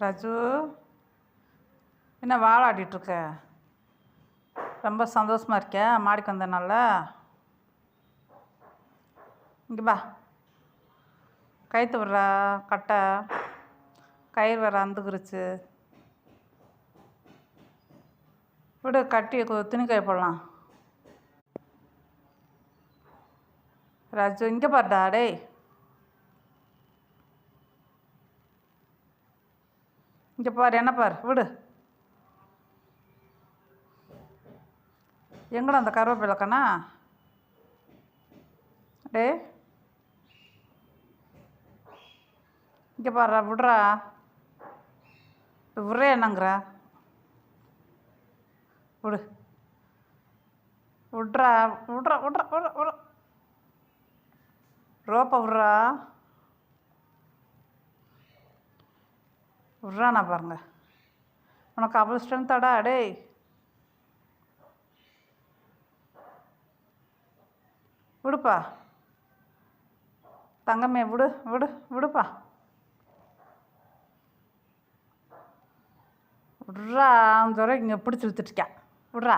ராஜு என்ன வாழாடிட்டுருக்க ரொம்ப சந்தோஷமாக இருக்கியா மாடிக்கு வந்தனால இங்கே பா கைத்து விட்றா கட்டை கயிறு வேறு அந்துக்குருச்சு. விடு கட்டி கு- துணி கை போடலாம். ராஜு இங்கே பாருடா டேய். இங்கே பாரு என்ன பாரு விடு. எங்கடா அந்த கருவேப்பிலை கண்ணா? இங்கே பாரு விட்றா. இப்போ விட்றே என்னங்கிற? விடு. விட்றா விட்றா விட்றா விட்றா விட்றா. ரோப்பை விட்றா. விட்றானா பாருங்க. உனக்கு அவ்வளோ ஸ்ட்ரென்த்தாடா டேய். விடுப்பா. தங்கமே விடு விடு விடுப்பா. விட்றா அந்த இங்கே பிடிச்சி வித்துட்டுக்கா விட்றா.